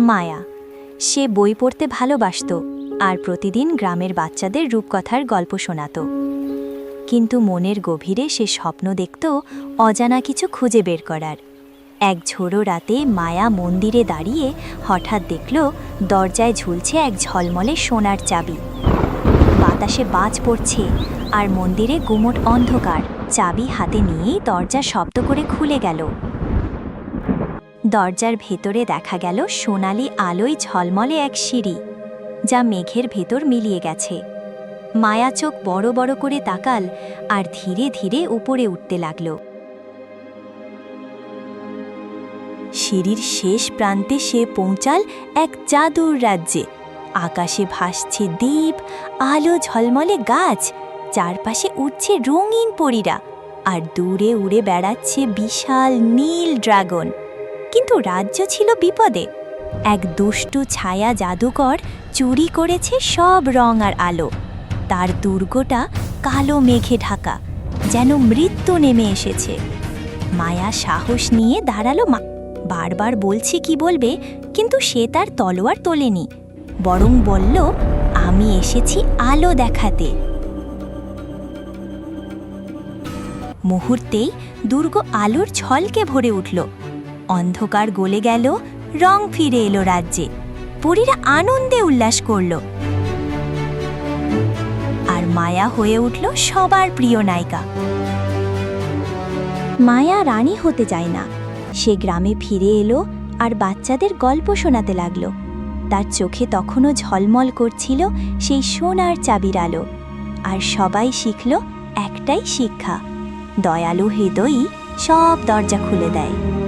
মায়া। সে বই পড়তে ভালোবাসত আর প্রতিদিন গ্রামের বাচ্চাদের রূপকথার গল্প শোনাত। কিন্তু মনের গভীরে সে স্বপ্ন দেখত অজানা কিছু খুঁজে বের করার। এক ঝোড়ো রাতে মায়া মন্দিরে দাঁড়িয়ে হঠাৎ দেখল দরজায় ঝুলছে এক ঝলমলে সোনার চাবি। বাতাসে বাজ পড়ছে আর মন্দিরে গুমট অন্ধকার। চাবি হাতে নিয়েই দরজা শব্দ করে খুলে গেল। দরজার ভেতরে দেখা গেল সোনালি আলোয় ঝলমলে এক সিঁড়ি, যা মেঘের ভেতর মিলিয়ে গেছে। মায়া চোখ বড় বড় করে তাকাল আর ধীরে ধীরে উপরে উঠতে লাগল। সিঁড়ির শেষ প্রান্তে সে পৌঁছাল এক জাদুর রাজ্যে। আকাশে ভাসছে দ্বীপ, আলো ঝলমলে গাছ, চারপাশে উঠছে রঙিন পরীরা, আর দূরে উড়ে বেড়াচ্ছে বিশাল নীল ড্রাগন। কিন্তু রাজ্য ছিল বিপদে। এক দুষ্টু ছায়া জাদুকর চুরি করেছে সব রং আর আলো। তার দুর্গটা কালো মেঘে ঢাকা, যেন মৃত্যু নেমে এসেছে। মায়া সাহস নিয়ে দাঁড়াল মা। বারবার বলছি কি বলবে, কিন্তু সে তার তলোয়ার তোলেনি। বরং বলল, আমি এসেছি আলো দেখাতে। মুহূর্তেই দুর্গ আলোর ছলকে ভরে উঠল। অন্ধকার গলে গেল, রং ফিরে এলো রাজ্যে। পরীরা আনন্দে উল্লাস করল। আর মায়া হয়ে উঠল সবার প্রিয় নায়িকা। মায়া রানী হতে চায় না। সে গ্রামে ফিরে এলো আর বাচ্চাদের গল্প শোনাতে লাগল। তার চোখে তখনও ঝলমল করছিল সেই সোনার চাবির আলো। আর সবাই শিখল একটাই শিক্ষা, দয়ালু হৃদয়ই সব দরজা খুলে দেয়।